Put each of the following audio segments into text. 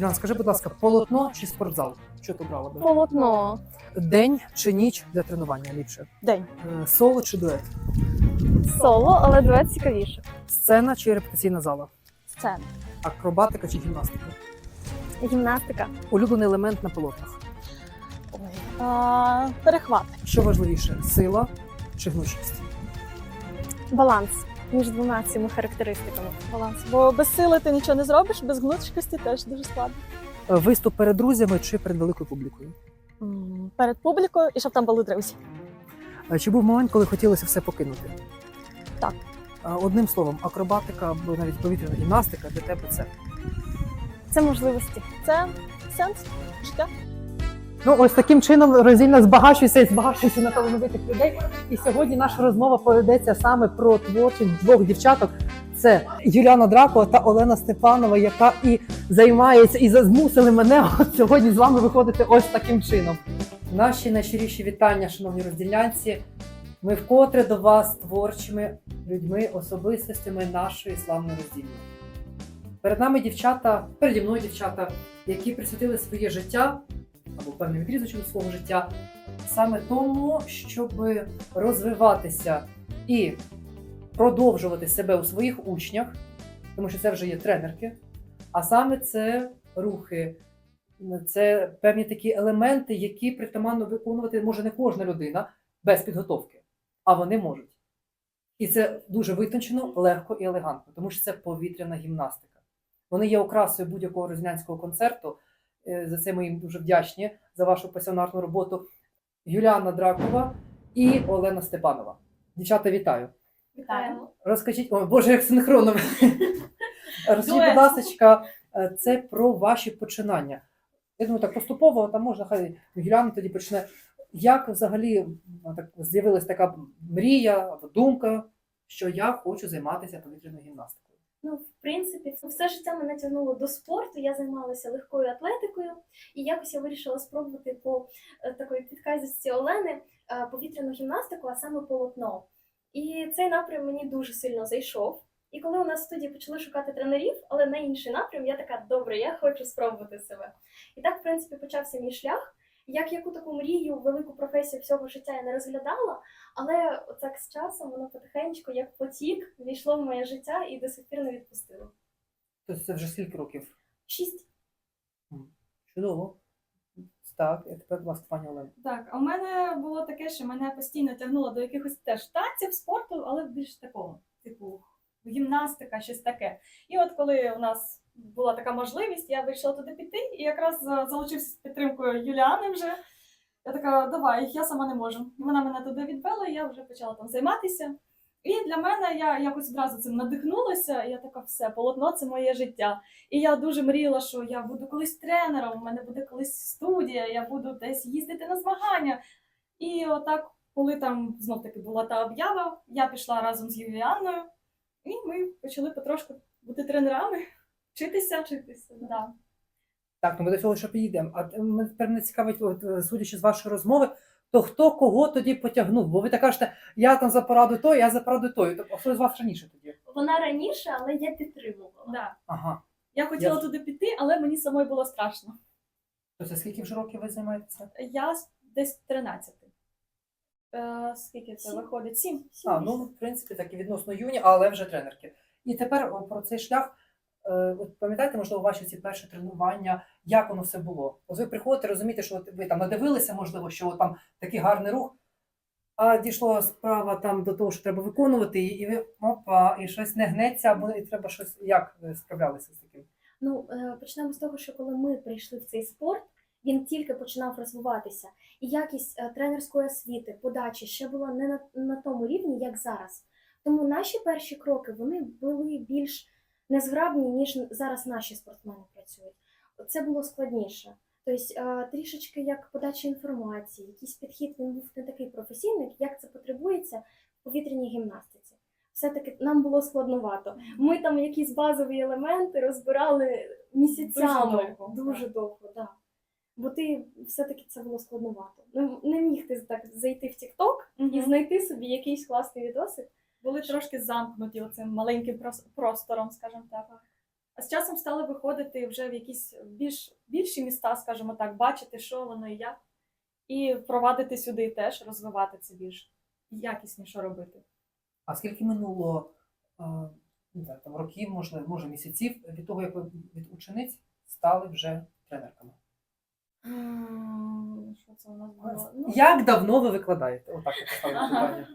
Юліан, скажи, будь ласка, полотно чи спортзал? Що ти брала би? Полотно. День чи ніч для тренування ліпше? День. Е, Соло чи дует? Соло, але дует цікавіше. Сцена чи репетиційна зала? Сцена. Акробатика чи гімнастика? Гімнастика. Улюблений елемент на полотнах. А, перехват. Що важливіше, сила чи гнучкість? Баланс між двома цими характеристиками. Баланс. Бо без сили ти нічого не зробиш, без гнучкості теж дуже складно. Е, Виступ перед друзями чи перед великою публікою? М, Перед публікою і щоб там були друзі. Е, Чи був момент, коли хотілося все покинути? Так. Е, Одним словом, акробатика або навіть повітряна гімнастика для тебе це. Це можливості. Це сенс життя. Ну, ось таким чином роздільно збагачується і збагачується на талановитих людей. І сьогодні наша розмова поведеться саме про творчих двох дівчаток. Це Юліана Дракова та Олена Степанова, яка і займається, і змусили мене сьогодні з вами виходити ось таким чином. Наші найщиріші вітання, шановні розділянці. Ми вкотре до вас творчими людьми, особистостями нашої славної розділення. Перед нами дівчата, переді мною дівчата, які присвятили своє життя або певним відрізочком свого життя саме тому, щоб розвиватися і продовжувати себе у своїх учнях, тому що це вже є тренерки, а саме це рухи, це певні такі елементи, які притаманно виконувати може не кожна людина без підготовки, а вони можуть. І це дуже витончено, легко і елегантно, тому що це повітряна гімнастика. Вони є окрасою будь-якого рознянського концерту. Е, За це ми їм дуже вдячні за вашу пасіонарну роботу. Юліана Дракова і Олена Степанова. Дівчата, вітаю. Вітаємо. Розкажіть, ой, Боже, як синхронно. Розкажіть, будь ласка, е, це про ваші починання. Я думаю, так поступово там можна, хай Юліана тоді почне. Як взагалі м, так, з'явилась така мрія думка, що я хочу займатися повітряною гімнастикою? Ну, в принципі, все життя мене тягнуло до спорту. Я займалася легкою атлетикою, і якось я вирішила спробувати по е, такої підказці Олени е, повітряну гімнастику, а саме полотно. І цей напрям мені дуже сильно зайшов. І коли у нас в студії почали шукати тренерів, але на інший напрям, я така добре, я хочу спробувати себе. І так, в принципі, почався мій шлях. Як яку таку мрію, велику професію всього життя я не розглядала, але так з часом воно потихеньку, як потік, війшло в моє життя і до сих пір не відпустило. Тобто це вже скільки років? Шість. Чудово. Так, і тепер, ласка, пані Олена. Так, а у мене було таке, що мене постійно тягнуло до якихось теж танців, спорту, але більш такого, типу гімнастика, щось таке. І от коли у нас була така можливість, я вирішила туди піти, і якраз залучився з підтримкою Юліани вже. Я така, давай, я сама не можу. Вона мене туди відвела, я вже почала там займатися. І для мене я якось одразу цим надихнулася. І я така, все, полотно це моє життя. І я дуже мріяла, що я буду колись тренером, у мене буде колись студія, я буду десь їздити на змагання. І отак, коли там знов таки була та об'ява, я пішла разом з Юліаною, і ми почали потрошку бути тренерами, вчитися. Вчитися, да. Да. Так, ну ми до цього ще підійдемо. А е, мене тепер не цікавить, от, е, судячи з вашої розмови, то хто кого тоді потягнув? Бо ви так кажете, я там за пораду той, я за пораду той. Тобто, а хто з вас раніше тоді? Вона раніше, але я підтримувала. Да. Ага. Я хотіла Я- туди піти, але мені самої було страшно. Тобто, скільки вже років ви займаєтеся? Я с- десь 13. Е, скільки це Сім. виходить? Сім. А, ну, в принципі, так і відносно юні, але вже тренерки. І тепер о, про цей шлях. Е, От пам'ятаєте, можливо, ваші ці перші тренування, як воно все було? От ви приходите, розумієте, що от ви там надивилися, можливо, що от там такий гарний рух, а дійшла справа там до того, що треба виконувати, і, ви опа, і щось не гнеться, або і треба щось. Як ви справлялися з таким? Ну, е, почнемо з того, що коли ми прийшли в цей спорт, він тільки починав розвиватися. І якість е, тренерської освіти, подачі ще була не на, на тому рівні, як зараз. Тому наші перші кроки вони були більш незграбні, ніж зараз наші спортсмени працюють. Це було складніше. Тобто е, трішечки як подача інформації, якийсь підхід він був не такий професійний, як це потребується в повітряній гімнастиці. Все-таки нам було складновато. Ми там якісь базові елементи розбирали місяцями. Дуже довго, Дуже довго, да. Бо ти все-таки це було складновато. Ну, не міг ти так зайти в TikTok і знайти собі якийсь класний відосик. Були трошки замкнуті оцим маленьким простором, скажімо так. А з часом стали виходити вже в якісь більш більші міста, скажімо так, бачити, що воно і як, і провадити сюди теж, розвивати це більш якісніше робити. А скільки минуло е, не знаю, там, років, може, може місяців від того, як ви від учениць стали вже тренерками? Що це у нас було? Ну, Як давно ви викладаєте? Отак я поставлю питання.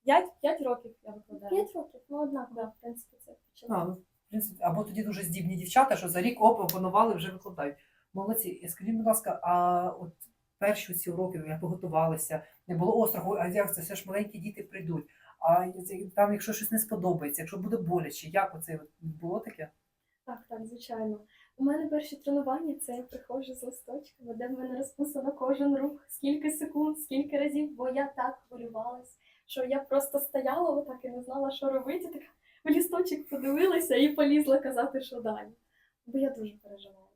Е, П'ять, п'ять років я викладаю. П'ять років, ну однаково, в принципі, це почало. А, ну, в принципі, або тоді дуже здібні дівчата, що за рік оп, опанували, вже викладають. Молодці. І Скажіть, будь ласка, а от перші ці уроки, як ви готувалися, не було остраху, а як це все ж маленькі діти прийдуть. А там, якщо щось не сподобається, якщо буде боляче, як оце от було таке? Так, так, звичайно. У мене перші тренування це я приходжу з листочками, де в мене розписано кожен рух, скільки секунд, скільки разів, бо я так хвилювалась, що я просто стояла отак і не знала, що робити. Так в лісточок подивилася і полізла казати, що далі. Бо я дуже переживала.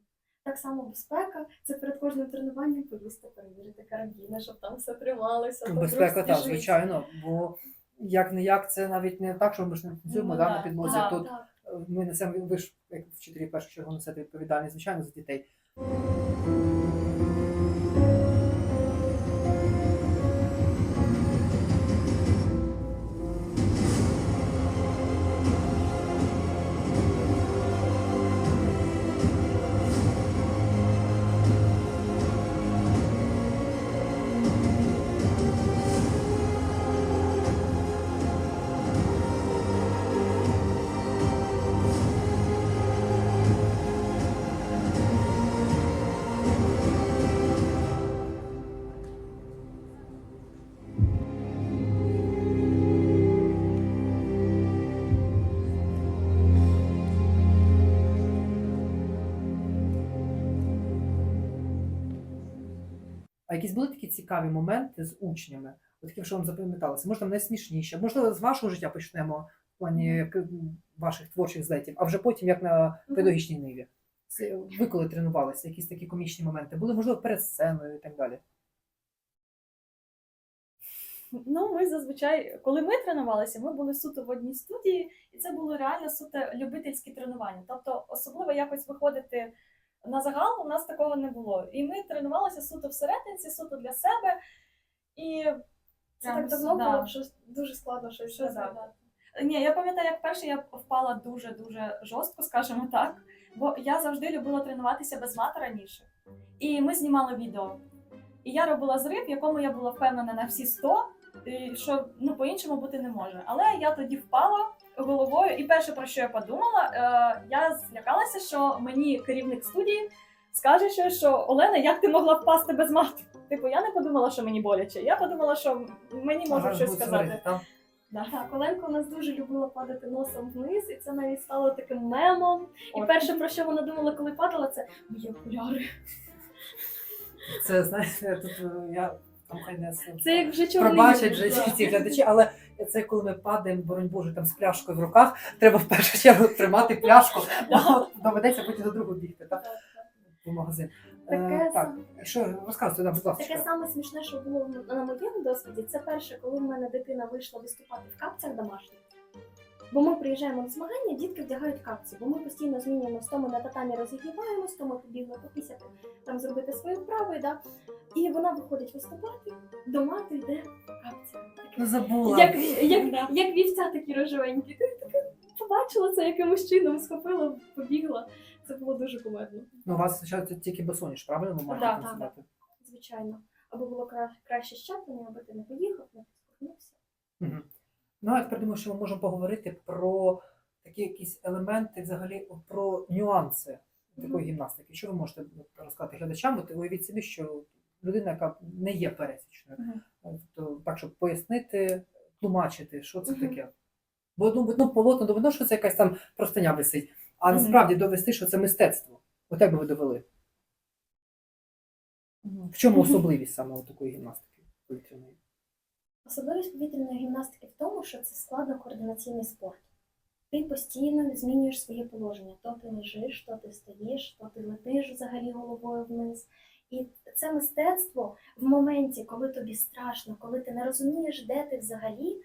Так само безпека це перед кожним тренуванням поїсти перевірити карабіни, щоб там все трималося. Безпека, так, звичайно, бо як не як, це навіть не так, що ми ж не Ну, да, на підлозі. да. Тут ми несемо, ви ж як вчителі першу чергу несете відповідальність, звичайно, за дітей. А якісь були такі цікаві моменти з учнями, от такі, що вам запам'яталося? Може, там найсмішніше, можливо, з вашого життя почнемо в плані ваших творчих злетів, а вже потім як на педагогічній ниві. Це ви коли тренувалися, якісь такі комічні моменти були, можливо, перед сценою і так далі. Ну, ми зазвичай, коли ми тренувалися, ми були суто в одній студії, і це було реально суто любительські тренування. Тобто, особливо якось виходити на загал, у нас такого не було. І ми тренувалися суто всерединці, суто для себе. І Це прям так давно да. було, що дуже складно щось Що згадати. Ні, я пам'ятаю, як перше я впала дуже дуже жорстко, скажімо так. Бо я завжди любила тренуватися без мата раніше. І ми знімали відео. І я робила зрив, в якому я була впевнена на всі 100, і що ну по-іншому бути не може. Але я тоді впала головою, і перше про що я подумала, е, я злякалася, що мені керівник студії скаже, що, що Олена, як ти могла впасти без мату? Типу, я не подумала, що мені боляче. Я подумала, що мені можуть Ага, щось сказати. сварити. Да. Так, Оленка у нас дуже любила падати носом вниз, і це навіть стало таким мемом. І От. перше, про що вона думала, коли падала, це мої окуляри. Це знаєте, тут е, я там хай не Це як вже чоловік. пробачать вже ці, ці глядачі, але це коли ми падаємо, боронь Боже, там з пляшкою в руках, треба в першу чергу тримати пляшку, бо доведеться потім до другого бігти, так? В магазин. Таке Е, так, саме. і що розказуйте, да, будь ласка. Таке саме смішне, що було на моєму досвіді, це перше, коли в мене дитина вийшла виступати в капцях домашніх. Бо ми приїжджаємо на змагання, дітки вдягають капці, бо ми постійно змінюємося, то ми на татамі розігріваємось, то ми побігли попісяти, там зробити свої вправи, да? і вона виходить виступати, до мати йде в капцях. Ну забула. Як, як, як вівця такі рожевенькі. Ти таке побачила це якимось чином, схопила, побігла. Це було дуже кумедно, Ну, у вас спочатку тільки босоніж, правильно? Ви можете Да, танцювати? звичайно. Або було кра- краще щеплення, аби ти не поїхав, не поскорнувся. Угу. Ну, а тепер думаю, що ми можемо поговорити про такі якісь елементи, взагалі про нюанси такої гімнастики. Що ви можете розказати глядачам? От уявіть собі, що людина, яка не є пересічною, тобто так, щоб пояснити, тлумачити, що це таке. Бо ну, ну, полотно доведено, що це якась там простиня висить, а насправді довести, що це мистецтво. От як би ви довели? В чому особливість саме такої гімнастики повітряної? Особливість повітряної гімнастики в тому, що це складно-координаційний спорт. Ти постійно змінюєш своє положення. То ти лежиш, то ти стоїш, то ти летиш взагалі головою вниз. І це мистецтво в моменті, коли тобі страшно, коли ти не розумієш, де ти взагалі,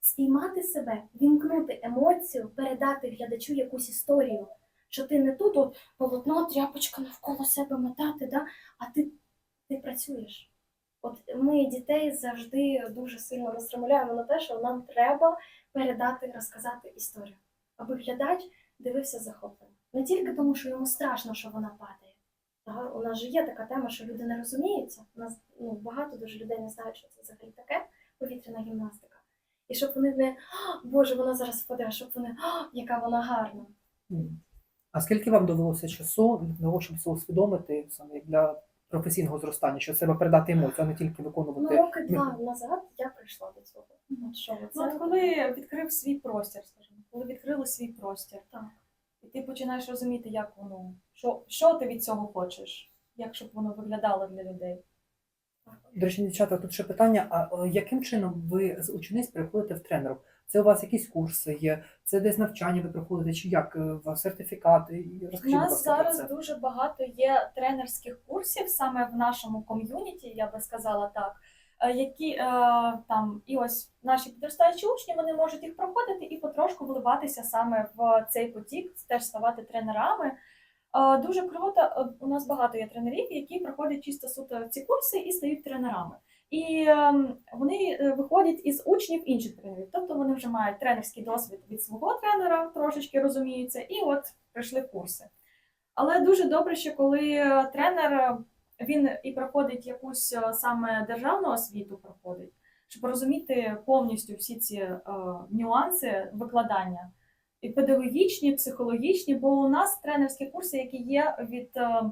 спіймати себе, вімкнути емоцію, передати глядачу якусь історію. Що ти не тут от полотно, тряпочка навколо себе мотати, да? а ти, ти працюєш. От ми дітей завжди дуже сильно розтримуємо на те, що нам треба передати, розказати історію, аби глядач дивився захоплено. Не тільки тому, що йому страшно, що вона падає. Та, у нас же є така тема, що люди не розуміються. У нас ну, багато дуже людей не знають, що це взагалі таке повітряна гімнастика. І щоб вони не Боже, вона зараз впаде, щоб вони яка вона гарна. А скільки вам довелося часу для того, щоб це усвідомити саме для професійного зростання, що треба передати емоцію, а не тільки Ну, виконувати? роки два назад я прийшла до цього. От що ви, Ну, це от коли відкрив свій простір, скажімо, коли відкрили свій простір, Так. і ти починаєш розуміти, як воно, що, що ти від цього хочеш, як щоб воно виглядало для людей. До речі, дівчата, тут ще питання: а яким чином ви з учениць переходите в тренерів? Це у вас якісь курси є, це десь навчання ви проходите, чи як е, у вас сертифікати? І У нас зараз це. дуже багато є тренерських курсів саме в нашому ком'юніті, я би сказала так. е, Які е, там і ось наші підростаючі учні вони можуть їх проходити і потрошку вливатися саме в цей потік, теж ставати тренерами. Е, Дуже круто. е, У нас багато є тренерів, які проходять чисто суто ці курси і стають тренерами. І ем, вони е, виходять із учнів інших тренерів. Тобто вони вже мають тренерський досвід від свого тренера, трошечки розуміються, і от прийшли курси. Але дуже добре, що коли е, тренер е, він і проходить якусь саме державну освіту, проходить, щоб розуміти повністю всі ці е, нюанси викладання, і педагогічні, психологічні, бо у нас тренерські курси, які є від е,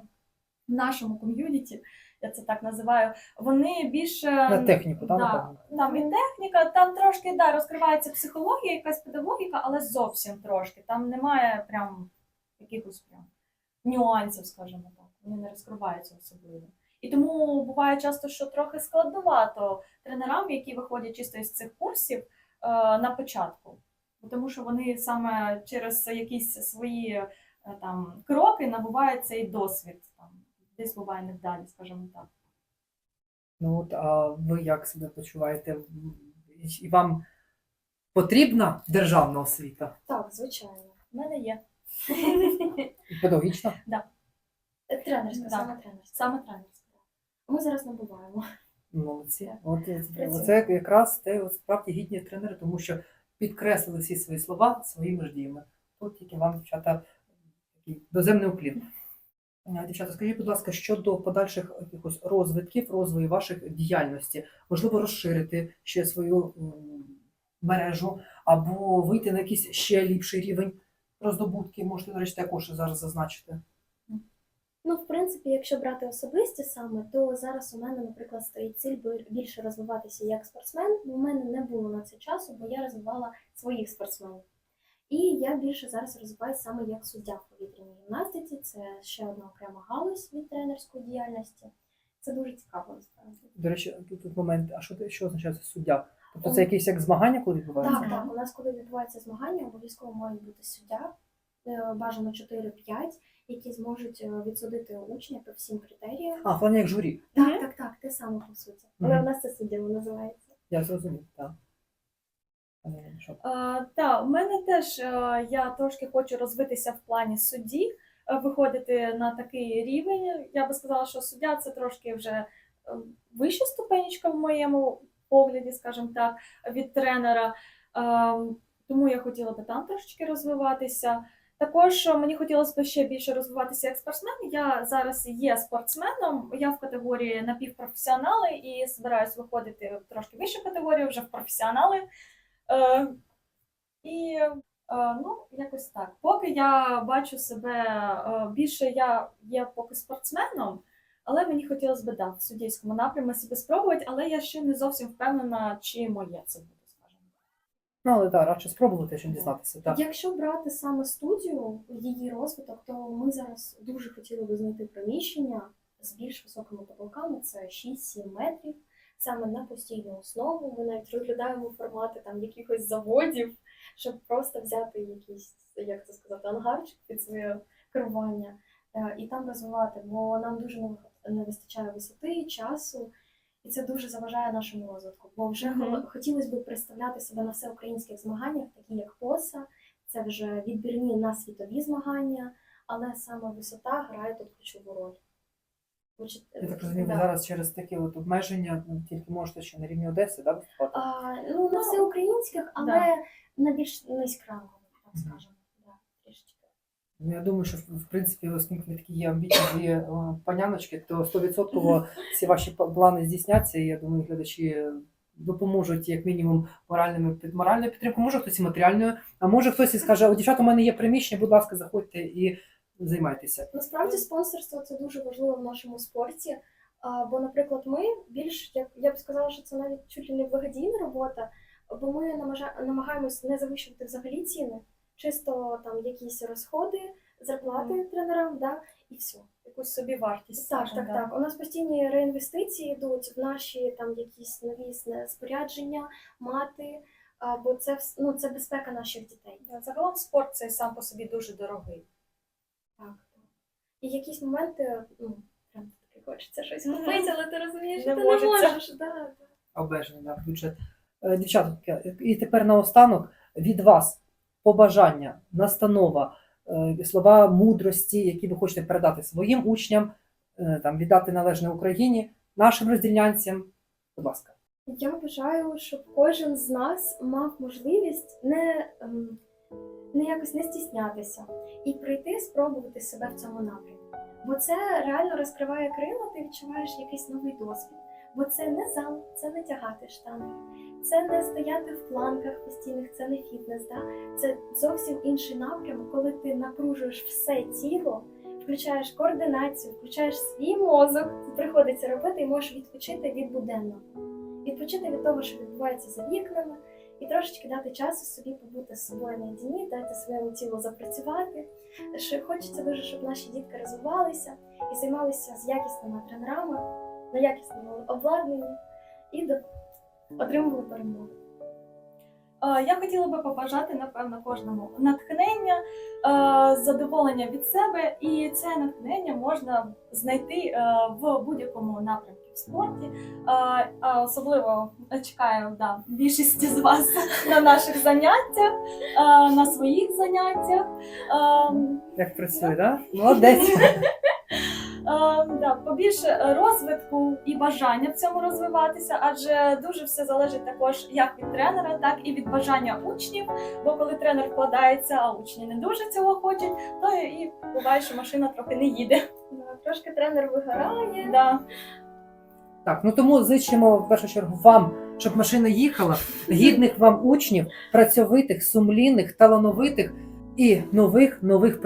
нашому ком'юніті, я це так називаю, вони більше На техніку, так, да, там і техніка, там трошки да, розкривається психологія, якась педагогіка, але зовсім трошки. Там немає прям якихось прям нюансів, скажімо так. Вони не розкриваються особливо. І тому буває часто, що трохи складновато тренерам, які виходять чисто із цих курсів е, на початку. Тому що вони саме через якісь свої е, там кроки набувають цей досвід. Десь буває невдалі, скажімо так. Ну от а ви як себе почуваєте? І вам потрібна державна освіта? Так, звичайно. У мене є Педагогічна? Тренерська, Так. саме тренерська. саме тренерська. Ми зараз набуваємо. Молодці. От це якраз те от справді гідні тренери, тому що підкреслили всі свої слова своїми ж діями. Тут тільки вам, дівчата, такий доземний уклін. Е, Дівчата, скажіть, будь ласка, щодо подальших якихось розвитків, розвою ваших діяльності, можливо, розширити ще свою мережу або вийти на якийсь ще ліпший рівень роздобутки, можете, до речі, також зараз зазначити. Ну, в принципі, якщо брати особисті саме, то зараз у мене, наприклад, стоїть ціль більше розвиватися як спортсмен. У мене не було на це часу, бо я розвивала своїх спортсменів. І я більше зараз розвиваюся саме як суддя в повітряній гімнастиці. Це ще одна окрема галузь від тренерської діяльності. Це дуже цікаво насправді. До речі, тут, тут момент, а що, ти- що означає це суддя? Тобто це якісь як змагання, коли відбуваються? Так, так. У нас, коли відбуваються змагання, обов'язково мають бути суддя, е, бажано 4-5, які зможуть е, відсудити учня по всім критеріям. А, в плані як журі. Так, так, так, те саме по суті. Але у нас це суддями називається. Я зрозумів, так. Пані Олено, що? Е, Так, у мене теж е, я трошки хочу розвитися в плані судді, е, виходити на такий рівень. Я би сказала, що суддя це трошки вже е, вища ступенечка в моєму погляді, скажімо так, від тренера. Е, Тому я хотіла би там трошечки розвиватися. Також е, мені хотілося б ще більше розвиватися як спортсмен. Я зараз є спортсменом. Я в категорії напівпрофесіонали і збираюсь виходити в трошки вищу категорію, вже в професіонали. Е, і е, ну, якось так. Поки я бачу себе е, більше, я є поки спортсменом, але мені хотілося б да, в суддівському напрямі себе спробувати, але я ще не зовсім впевнена, чи моє це буде, скажімо. Ну, але так, радше спробувати, щоб дізнатися. Так. Якщо брати саме студію, її розвиток, то ми зараз дуже хотіли би знайти приміщення з більш високими потолками, це 6-7 метрів, саме на постійну основу. Ми навіть розглядаємо формати там якихось заводів, щоб просто взяти якийсь, як це сказати, ангарчик під своє керування е, і там розвивати, бо нам дуже не вистачає висоти, часу. І це дуже заважає нашому розвитку. Бо вже Мгм. хо- хотілося б представляти себе на всеукраїнських змаганнях, такі як ПОСА, це вже відбірні на світові змагання, але саме висота грає тут ключову роль. Я так розумію, ви да. зараз через такі от обмеження ну, тільки можете ще на рівні Одеси, да, виступати? А, ну, на всеукраїнських, але Да. на більш низькрангових, так Мгм. скажемо. Да, трішечки. Ну, я думаю, що в в принципі, оскільки ви такі є амбітні е, паняночки, то 100% всі ваші плани здійсняться, і я думаю, глядачі допоможуть як мінімум моральними під моральною підтримкою, може хтось і матеріальною, а може хтось і скаже: О, дівчата, у мене є приміщення, будь ласка, заходьте і займайтеся. Насправді спонсорство це дуже важливо в нашому спорті. А, Бо, наприклад, ми більш як я б сказала, що це навіть чуть ли не благодійна робота, бо ми намагаємось не завищувати взагалі ціни, чисто там якісь розходи, зарплати тренерам, да, і все. Якусь собі вартість. Так, так, так. У нас постійні реінвестиції йдуть в наші там якісь нові спорядження, мати, бо це ну, це безпека наших дітей. Загалом спорт цей сам по собі дуже дорогий. Так, так. І якісь моменти, ну, прям таки хочеться щось купити, але ти розумієш, що ти можеться. не можеш. Да, да. Обмежений да, бюджет. Е, і тепер наостанок від вас побажання, настанова, е, слова мудрості, які ви хочете передати своїм учням, е, там, віддати належне Україні, нашим розділянцям. Будь ласка. Я бажаю, щоб кожен з нас мав можливість не, ем, не якось не стіснятися і прийти спробувати себе в цьому напрямку. Бо це реально розкриває крила, ти відчуваєш якийсь новий досвід. Бо це не зал, це не тягати штанги, це не стояти в планках постійних, це не фітнес. Да? Це зовсім інший напрямок, коли ти напружуєш все тіло, включаєш координацію, включаєш свій мозок, приходиться робити і можеш відпочити від буденного відпочити від того, що відбувається за вікнами, і трошечки дати часу собі побути з собою наєдині, дати своєму тілу запрацювати. Що хочеться дуже, щоб наші дітки розвивалися і займалися з якісними тренерами, на якісному обладнанні і отримували перемоги. Е, Я хотіла би побажати, напевно, кожному натхнення, е, задоволення від себе, і це натхнення можна знайти е, в будь-якому напрямку в спорті. Особливо чекаю да, більшість з вас на наших заняттях, на своїх заняттях. Е, Як працює, да? Молодець. Е, да, побільше розвитку і бажання в цьому розвиватися, адже дуже все залежить також як від тренера, так і від бажання учнів. Бо коли тренер вкладається, а учні не дуже цього хочуть, то і буває, що машина трохи не їде. Трошки тренер вигорає. Да. Так, ну тому зичимо в першу чергу вам, щоб машина їхала, гідних вам учнів, працьовитих, сумлінних, талановитих і нових нових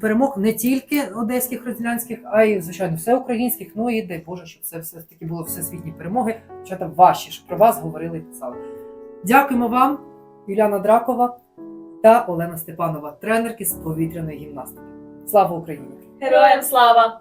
перемог, не тільки одеських розділянських, а й звичайно всеукраїнських. Ну і дай Боже, щоб це все таки було всесвітні перемоги. Дівчата ваші, щоб про вас говорили і писали. Дякуємо вам, Юліана Дракова та Олена Степанова, тренерки з повітряної гімнастики. Слава Україні! Героям слава!